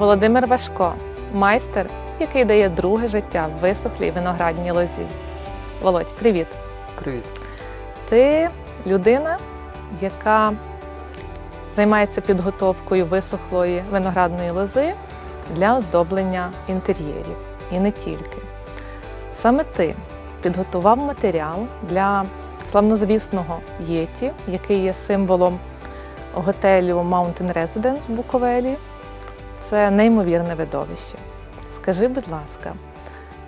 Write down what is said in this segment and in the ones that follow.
Володимир Важко, майстер, який дає друге життя висохлій виноградній лозі. Володь, привіт! Привіт. Ти людина, яка займається підготовкою висохлої виноградної лози для оздоблення інтер'єрів і не тільки. Саме ти підготував матеріал для славнозвісного Єті, який є символом готелю Mountain Residence в Буковелі. Це неймовірне видовище. Скажи, будь ласка,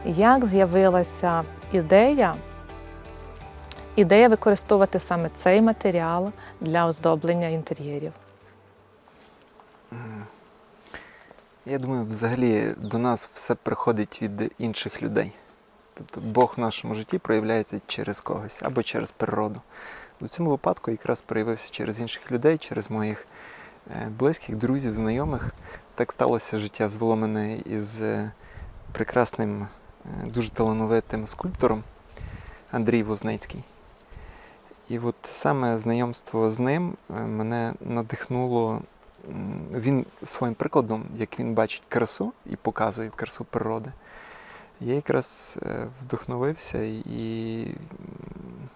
як з'явилася ідея ідея використовувати саме цей матеріал для оздоблення інтер'єрів. Я думаю, взагалі до нас все приходить від інших людей. Тобто Бог в нашому житті проявляється через когось або через природу. У цьому випадку якраз проявився через інших людей, через моїх е, близьких, друзів, знайомих. Так сталося життя звело мене із е, прекрасним, е, дуже талановитим скульптором Андрій Возницький. І от саме знайомство з ним е, мене надихнуло. Він своїм прикладом, як він бачить красу і показує красу природи, я якраз вдохновився і,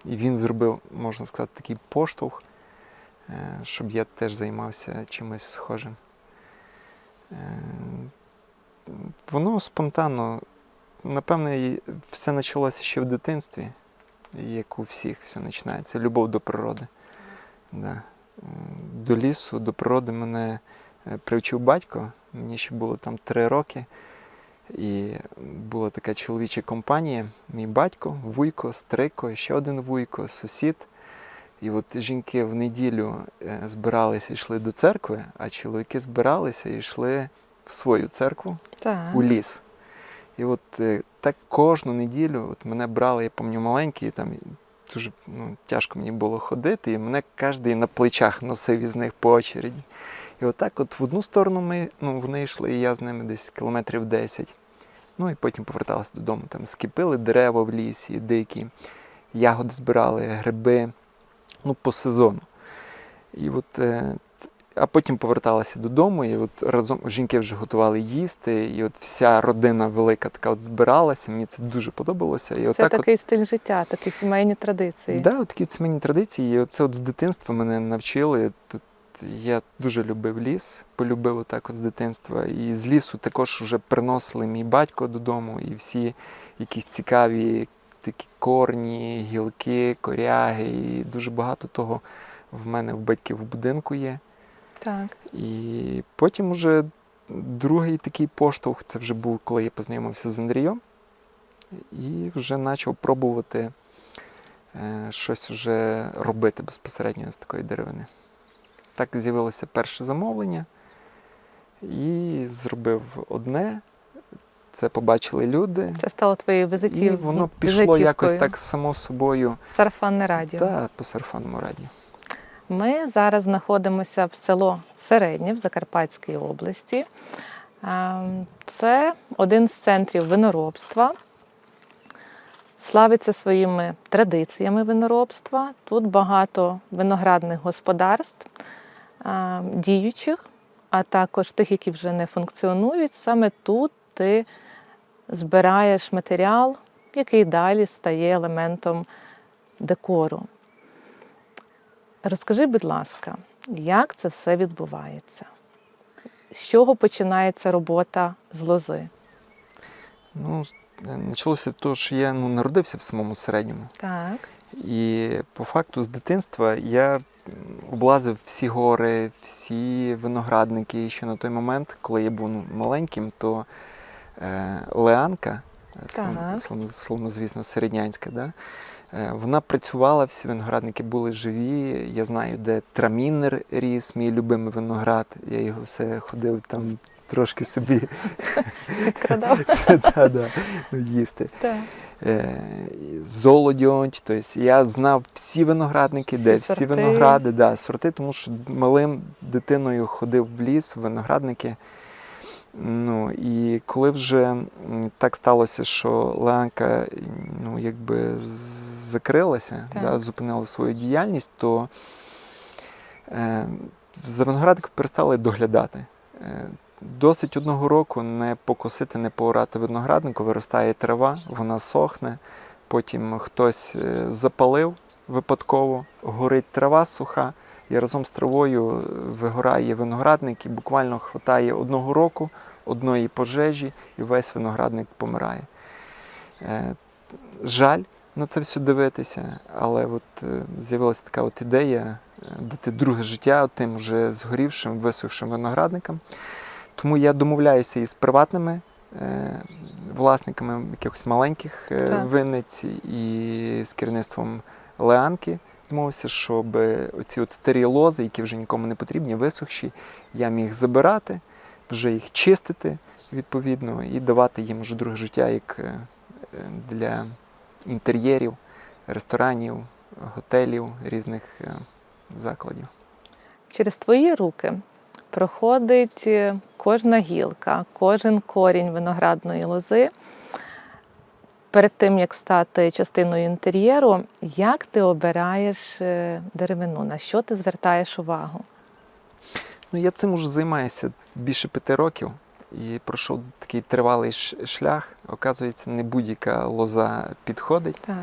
і він зробив, можна сказати, такий поштовх, щоб я теж займався чимось схожим. Е, Воно спонтанно, напевне, все почалося ще в дитинстві, як у всіх все починається. Любов до природи. Да. Е, До лісу, до природи мене е, привчив батько. Мені ще було там три роки. І була така чоловіча компанія. Мій батько, вуйко, стрико, ще один вуйко, сусід. І от жінки в неділю е, збиралися і йшли до церкви, а чоловіки збиралися і йшли в свою церкву Так. у ліс. І от е, так кожну неділю от мене брали, я пам'ятаю, маленький, там дуже ну, тяжко мені було ходити, і мене кожен на плечах носив із них по очереді. І отак от в одну сторону ми, ну, вони йшли, і я з ними десь кілометрів 10. Ну і потім поверталися додому. Там скипили дерева в лісі, дикі, ягоди збирали, гриби, ну, по сезону. І от, е, а потім поверталися додому, і от разом жінки вже готували їсти, і от вся родина велика така от збиралася. Мені це дуже подобалося. І Це отак от, такий стиль життя, такі сімейні традиції. Да, от такі от сімейні традиції. І оце от з дитинства мене навчили. Тут я дуже любив ліс, полюбив отак от з дитинства. І з лісу також вже приносили мій батько додому, і всі якісь цікаві такі корні, гілки, коряги. І дуже багато того в мене в батьків в будинку є. Так. І потім уже другий такий поштовх це вже був, коли я познайомився з Андрієм і вже почав пробувати е, щось вже робити безпосередньо з такої деревини. Так з'явилося перше замовлення і зробив одне. Це побачили люди, Це стало твоєю і воно пішло візитівкою. якось так само собою Сарафанне радіо. та по сарафанному раді. Ми зараз знаходимося в село Середнє в Закарпатській області. Ем, Це один з центрів виноробства. Славиться своїми традиціями виноробства. Тут багато виноградних господарств, ем, діючих, а також тих, які вже не функціонують. Саме тут ти збираєш матеріал, який далі стає елементом декору. Розкажи, будь ласка, як це все відбувається? З чого починається робота з лози? Ну, почалося того, що я ну, народився в самому середньому. Так. І по факту з дитинства я облазив всі гори, всі виноградники. І ще на той момент, коли я був ну, маленьким, то Леанка, е, слав- Так. середнянська, да? е, вона працювала, всі виноградники були живі. Я знаю, де трамінер ріс, мій любимий виноград. Я його все ходив там трошки собі ну, їсти е, золодьонь. Тобто я знав всі виноградники, де Всі всі сорти. виногради, да, сорти, тому що малим дитиною ходив в ліс, в виноградники. Ну, і коли вже так сталося, що Леанка ну, якби закрилася, Так. да, зупинила свою діяльність, то е, за виноградником перестали доглядати. Е, Досить одного року не покосити, не поорати винограднику, виростає трава, вона сохне. Потім хтось е, запалив випадково, горить трава суха, і разом з травою е, вигорає виноградник, і буквально хватає одного року, одної пожежі, і весь виноградник помирає. Е, Жаль на це все дивитися, але от е, з'явилася така от ідея дати друге життя тим вже згорівшим, висохшим виноградникам. Тому я домовляюся із приватними власниками якихось маленьких Так. винниць і з керівництвом Леанки. Домовився, щоб оці от старі лози, які вже нікому не потрібні, висохші, я міг забирати, вже їх чистити відповідно і давати їм вже друге життя як е, е, для інтер'єрів, ресторанів, готелів, різних е, закладів. Через твої руки проходить е, кожна гілка, кожен корінь виноградної лози. Перед тим, як стати частиною інтер'єру, як ти обираєш е, деревину, на що ти звертаєш увагу? Ну, я цим уже займаюся більше п'яти років і пройшов такий тривалий шлях. Оказується, не будь-яка лоза підходить. Так.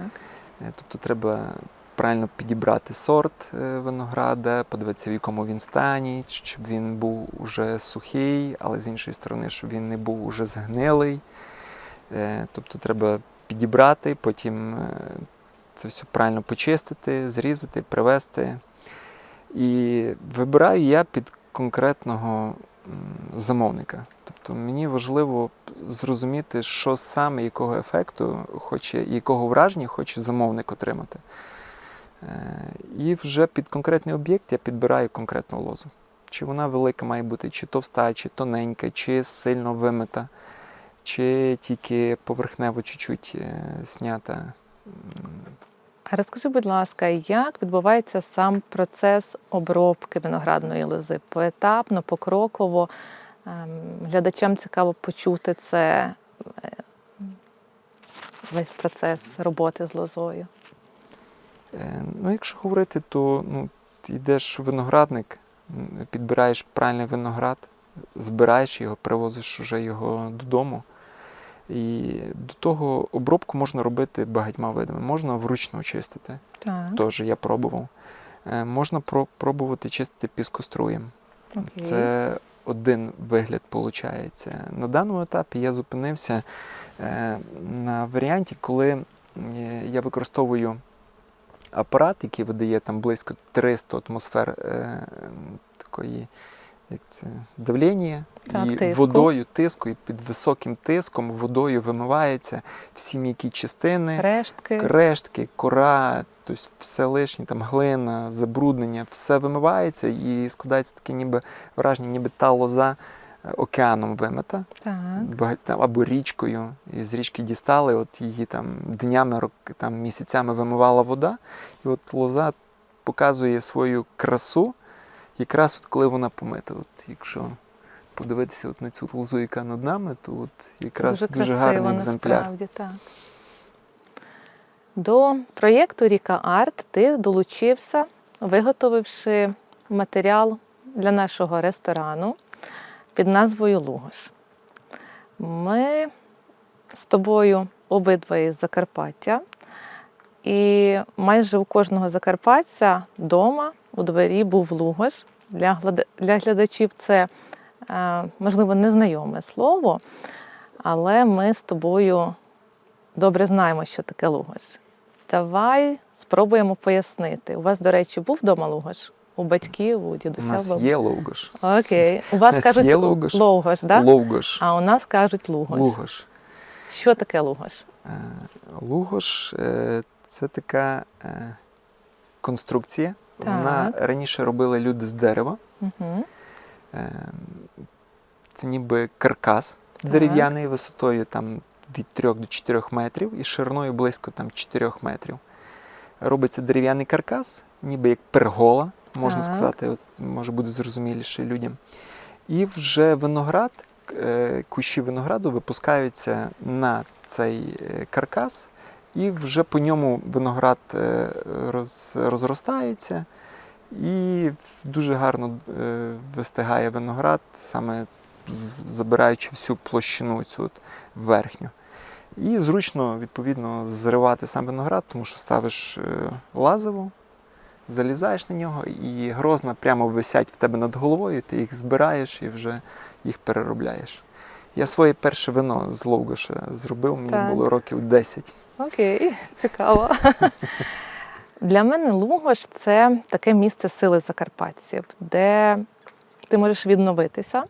Е, Тобто треба правильно підібрати сорт е, винограда, подивитися, в якому він стані, щоб він був уже сухий, але з іншої сторони, щоб він не був уже згнилий. Тобто треба підібрати, потім е, це все правильно почистити, зрізати, привезти. І вибираю я під конкретного замовника. Тобто мені важливо зрозуміти, що саме, якого ефекту хоче, якого враження хоче замовник отримати. Е, І вже під конкретний об'єкт я підбираю конкретну лозу. Чи вона велика має бути, чи товста, чи тоненька, чи сильно вимита, чи тільки поверхнево чуть-чуть е, снята. А розкажи, будь ласка, як відбувається сам процес обробки виноградної лози? Поетапно, покроково. Ем, Глядачам цікаво почути це е, весь процес роботи з лозою. Е, Ну, якщо говорити, то ну, ти йдеш в виноградник, підбираєш правильний виноград, збираєш його, привозиш вже його додому. І до того обробку можна робити багатьма видами. Можна вручну чистити, Так. теж я пробував. Е, Можна про- пробувати чистити піскоструєм. Окей. Це один вигляд виходить. На даному етапі я зупинився е, на варіанті, коли е, я використовую апарат, який видає там близько 300 атмосфер такої. Як це давлення Так, і тиску. водою, тиску, і під високим тиском водою вимивається всі м'які частини, Рештки. Крештки, кора, тобто все лишнє, там глина, забруднення, все вимивається і складається таке ніби враження, ніби та лоза е, океаном вимита, Так. або річкою. І з річки дістали, от її там днями, там, місяцями вимивала вода, і от лоза показує свою красу, якраз от коли вона помита. От якщо подивитися от на цю лозу, яка над нами, то от якраз дуже, красиво, гарний екземпляр. Насправді, так. До проєкту Ріка Арт ти долучився, виготовивши матеріал для нашого ресторану під назвою Лугош. Ми з тобою обидва із Закарпаття, і майже у кожного закарпатця вдома у дворі був Лугош. Для для глядачів це е, можливо незнайоме слово, але ми з тобою добре знаємо, що таке лугош. Давай спробуємо пояснити. У вас, до речі, був вдома лугош? У батьків, у У дідуся? нас бабусі? є ловгош. Окей. У вас У нас кажуть є лугош. ловгош, да? Ловгош. а у нас кажуть лугош. Лугош. Що таке лугош? Е, Лугош е, це така е, конструкція. Вона раніше робили люди з дерева. Угу. Це ніби каркас Так. дерев'яний висотою там, від 3 до 4 метрів і шириною близько там, 4 метрів. Робиться дерев'яний каркас, ніби як пергола, можна Так. сказати, от, може буде зрозуміліше людям. І вже виноград, е, кущі винограду випускаються на цей е, каркас, і вже по ньому виноград е, роз, розростається, і дуже гарно е, вистигає виноград саме забираючи всю площину цю от верхню. І зручно, відповідно, зривати сам виноград, тому що ставиш е, лазиво, залізаєш на нього, і грозна прямо висять в тебе над головою, ти їх збираєш і вже їх переробляєш. Я своє перше вино з Ловгоша зробив, мені Так. було років 10. Окей, цікаво. Для мене Лугош це таке місце сили закарпатців, де ти можеш відновитися.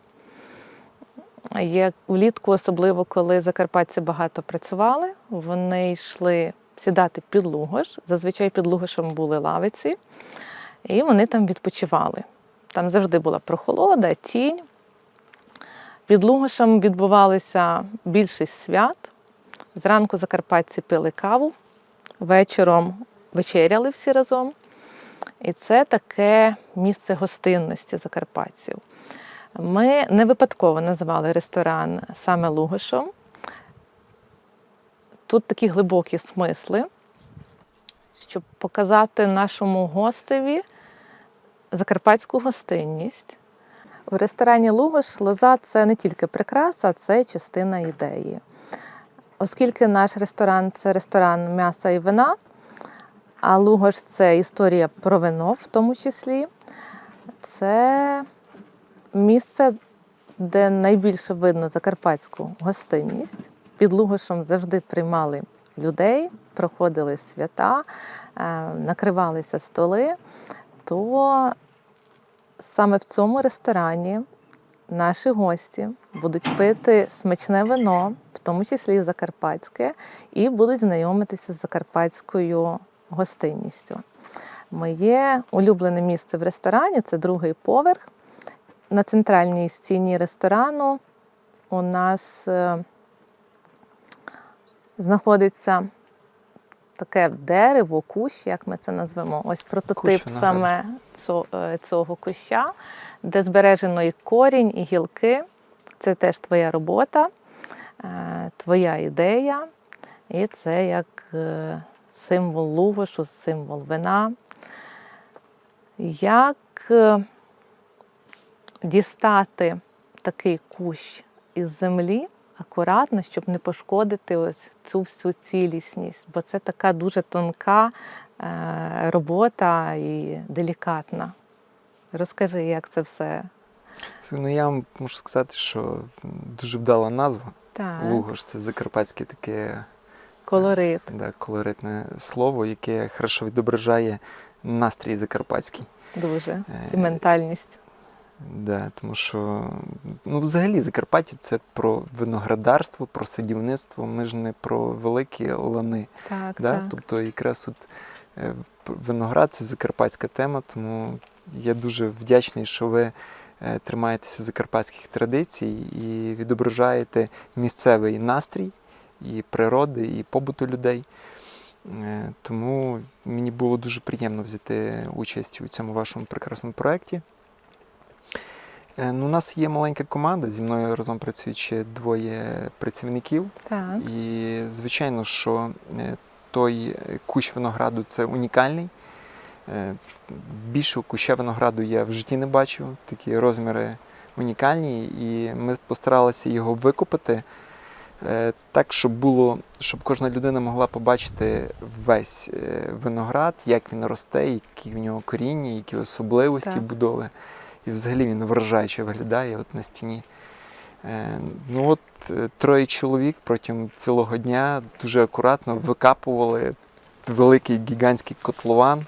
Є влітку, особливо коли закарпатці багато працювали, вони йшли сідати під Лугош. Зазвичай під Лугошем були лавиці, і вони там відпочивали. Там завжди була прохолода, тінь. Під Лугошем відбувалися більшість свят. Зранку закарпатці пили каву, вечором вечеряли всі разом. І це таке місце гостинності закарпатців. Ми не випадково назвали ресторан саме Лугошом. Тут такі глибокі смисли, щоб показати нашому гостеві закарпатську гостинність. В ресторані Лугош лоза це не тільки прикраса, це частина ідеї. Оскільки наш ресторан це ресторан м'яса і вина, а Лугош це історія про вино, в тому числі, це місце, де найбільше видно закарпатську гостинність. Під Лугошем завжди приймали людей, проходили свята, е, накривалися столи. То саме в цьому ресторані наші гості будуть пити смачне вино, в тому числі закарпатське, і будуть знайомитися з закарпатською гостинністю. Моє улюблене місце в ресторані це другий поверх. На центральній стіні ресторану у нас е, знаходиться таке дерево, кущ, як ми це назвемо. Ось прототип Кущ саме цо- е, цього куща, де збережено і корінь, і гілки. Це теж твоя робота, е, твоя ідея. І це як е, символ лугошу, символ вина. Як дістати такий кущ із землі акуратно, щоб не пошкодити ось цю всю цілісність, бо це така дуже тонка е, робота і делікатна. Розкажи, як це все. Ну, я вам можу сказати, що дуже вдала назва. Так, Лугош це закарпатське таке колорит. да, колоритне слово, яке хорошо відображає настрій закарпатський. Дуже. Е, І ментальність. Да, тому що ну, взагалі Закарпаття це про виноградарство, про садівництво. Ми ж не про великі лани. Так, Да? так. Тобто якраз тут е, виноград це закарпатська тема, тому я дуже вдячний, що ви е, тримаєтеся закарпатських традицій і відображаєте місцевий настрій і природи, і побуту людей. Е, Тому мені було дуже приємно взяти участь у цьому вашому прекрасному проєкті. Е, Ну, у нас є маленька команда, зі мною разом працюють ще двоє працівників. так. І звичайно, що е, той кущ винограду це унікальний. Е, Більшого куща винограду я в житті не бачив. Такі розміри унікальні, і ми постаралися його викопати так, щоб було, щоб кожна людина могла побачити весь виноград, як він росте, які в нього коріння, які особливості Так. будови. І взагалі він вражаюче виглядає от на стіні. Е, Ну от е, троє чоловік протягом цілого дня дуже акуратно викапували великий гігантський котлован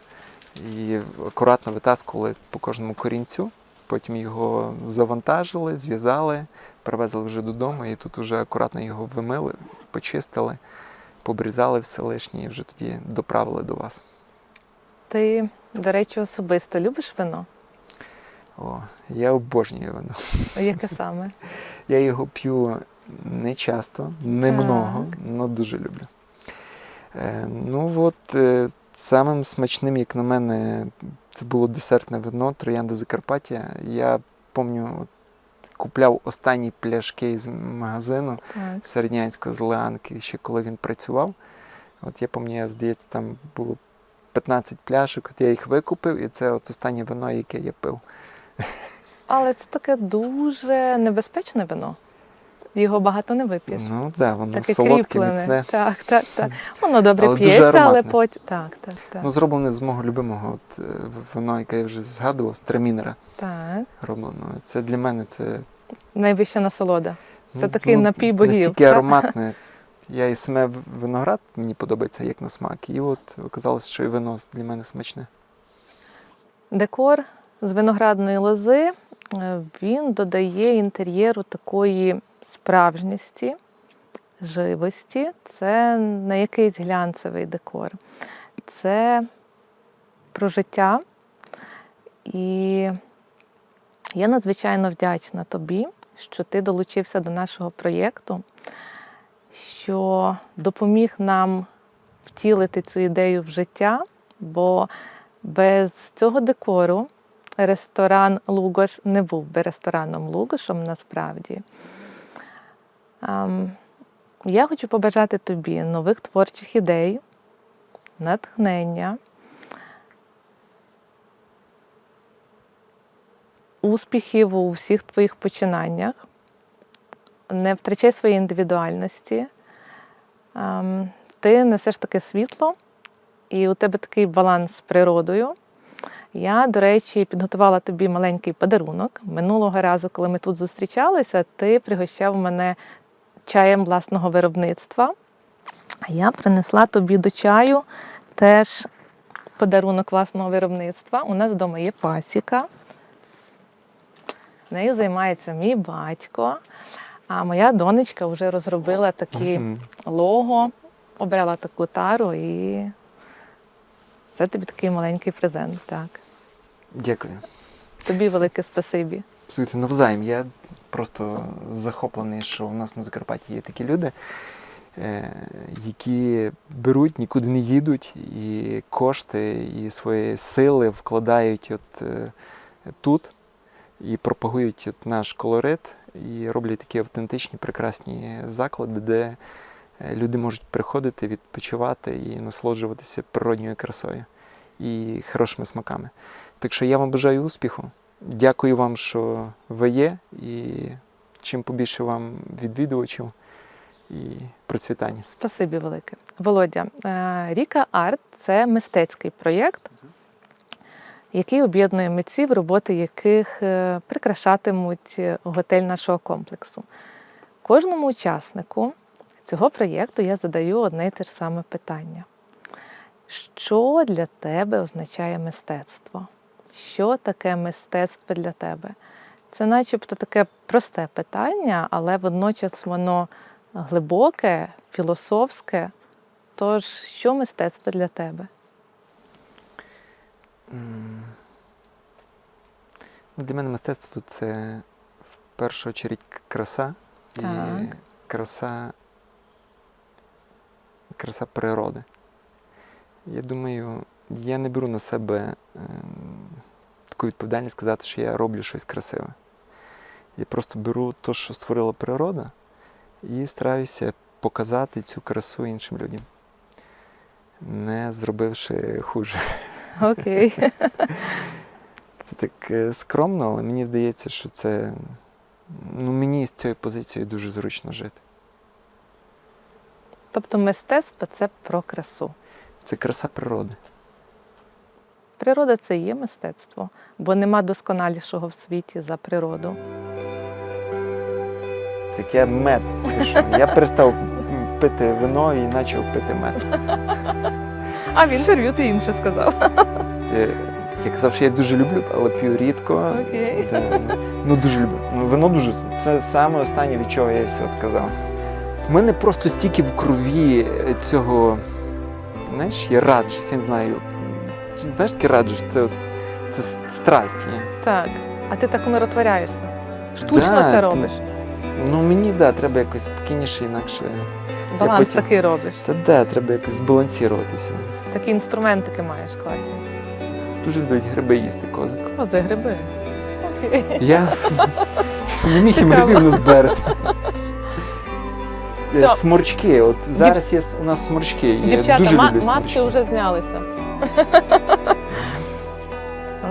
і акуратно витаскували по кожному корінцю. Потім його завантажили, зв'язали, привезли вже додому, і тут вже акуратно його вимили, почистили, побрізали все лишнє і вже тоді доправили до вас. Ти, до речі, особисто любиш вино? О, я обожнюю вино. А Яке саме? Я його п'ю не часто, не Так. много, але дуже люблю. Е, ну от е, самим смачним, як на мене, це було десертне вино Троянда Закарпаття. Я пам'ятаю, купляв останні пляшки з магазину середнянського з Леанки, ще коли він працював. От я пам'ятаю, здається, там було 15 пляшок, от я їх викупив, і це от останнє вино, яке я пив. Але це таке дуже небезпечне вино. Його багато не вип'єш. Ну да, воно Таке солодке, кріплене. міцне. Так, так, так. Воно добре Але дуже п'ється, але ароматне. потім. Так, так, так. Ну, зроблене з мого любимого от, е, вино, яке я вже згадував, з тремінера так. роблено. Це для мене це, Найвища насолода. Це ну, такий напій богів, Настільки так? ароматне. Я і саме виноград мені подобається як на смак. І от оказалось, що і вино для мене смачне. Декор з виноградної лози е, він додає інтер'єру такої справжності, живості. Це не якийсь глянцевий декор. Це про життя. І я надзвичайно вдячна тобі, що ти долучився до нашого проєкту, що допоміг нам втілити цю ідею в життя, бо без цього декору ресторан Лугош не був би рестораном Лугошем насправді. Я хочу побажати тобі нових творчих ідей, натхнення, успіхів у всіх твоїх починаннях. Не втрачай своєї індивідуальності. Ти несеш таке світло, і у тебе такий баланс з природою. Я, до речі, підготувала тобі маленький подарунок. Минулого разу, коли ми тут зустрічалися, ти пригощав мене чаєм власного виробництва. А я принесла тобі до чаю теж подарунок власного виробництва. У нас вдома є пасіка. Нею займається мій батько. А моя донечка вже розробила такі лого, обрала таку тару і це тобі такий маленький презент. Так. Дякую. Тобі велике спасибі. Слухайте, навзаєм. Я просто захоплений, що в нас на Закарпатті є такі люди, е, які беруть, нікуди не їдуть, і кошти, і свої сили вкладають от, е, тут і пропагують от наш колорит, і роблять такі автентичні, прекрасні заклади, де люди можуть приходити, відпочивати і насолоджуватися природньою красою і хорошими смаками. Так що я вам бажаю успіху. Дякую вам, що ви є, і чим побільше вам відвідувачів і процвітання. Спасибі велике. Володя, е, Ріка Арт це мистецький проєкт, який об'єднує митців, роботи яких е, прикрашатимуть е, готель нашого комплексу. Кожному учаснику цього проєкту я задаю одне й те ж саме питання: що для тебе означає мистецтво? Що таке мистецтво для тебе? Це начебто таке просте питання, але водночас воно глибоке, філософське. Тож, що мистецтво для тебе? Для мене мистецтво це в першу чергу краса і краса, краса природи. Я думаю, я не беру на себе ем, таку відповідальність сказати, що я роблю щось красиве. Я просто беру те, що створила природа, і стараюся показати цю красу іншим людям, не зробивши хуже. Окей. Це так е, скромно, але мені здається, що це ну, мені з цією позицією дуже зручно жити. Тобто мистецтво це про красу. Це краса природи. Природа це і є мистецтво, бо нема досконалішого в світі за природу. Так я мед. Я перестав пити вино і почав пити мед. А в інтерв'ю ти інше сказав. Я казав, що я дуже люблю, але п'ю рідко. Окей. Ну дуже люблю. Ну, вино дуже. Це саме останнє, від чого я відказав. У мене просто стільки в крові е, цього. Знаєш, є раджість, я не знаю. Знаєш таке раджість? Це, це страсть. є. Так. А ти так умиротворяєшся. Штучно Да, це робиш. Ну мені да, треба якось спокійніше, інакше. Баланс потім- такий робиш. Та да, треба якось збалансуватися. Такі інструментики маєш класні. Дуже люблять гриби їсти козак. Кози, гриби. Окей. Я не міг їм грибів назбирати. Е, Всьо. Сморчки. От зараз є у нас сморчки. Я Дівчата, дуже ма- люблю маски сморчки. вже знялися.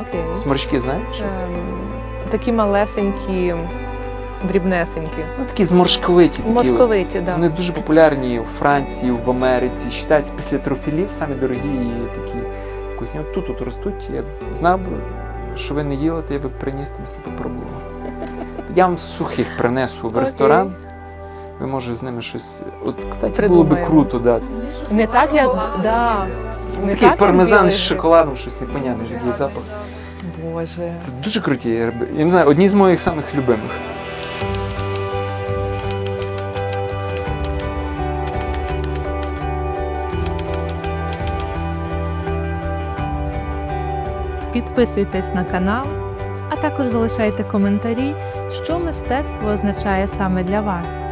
Окей. Сморчки, знаєте, що це? Ем, такі малесенькі, дрібнесенькі. Ну, такі зморшковиті. Такі от. Московиті, да. Вони дуже популярні у Франції, в Америці. Считаються після трофілів самі дорогі і такі вкусні. От тут от ростуть. Я б знав, би, що ви не їли, то я би приніс себе попробував. Я вам сухих принесу в Окей. ресторан. Ви може з ними щось. От, кстати, було би Придумаємо. круто, да. Не так, як да. Не Такий так, як пармезан білий з шоколадом, щось непонятне, такий запах. Боже. Це дуже круті гриби. Я не знаю, одні з моїх самих любимих. Підписуйтесь на канал, а також залишайте коментарі, що мистецтво означає саме для вас.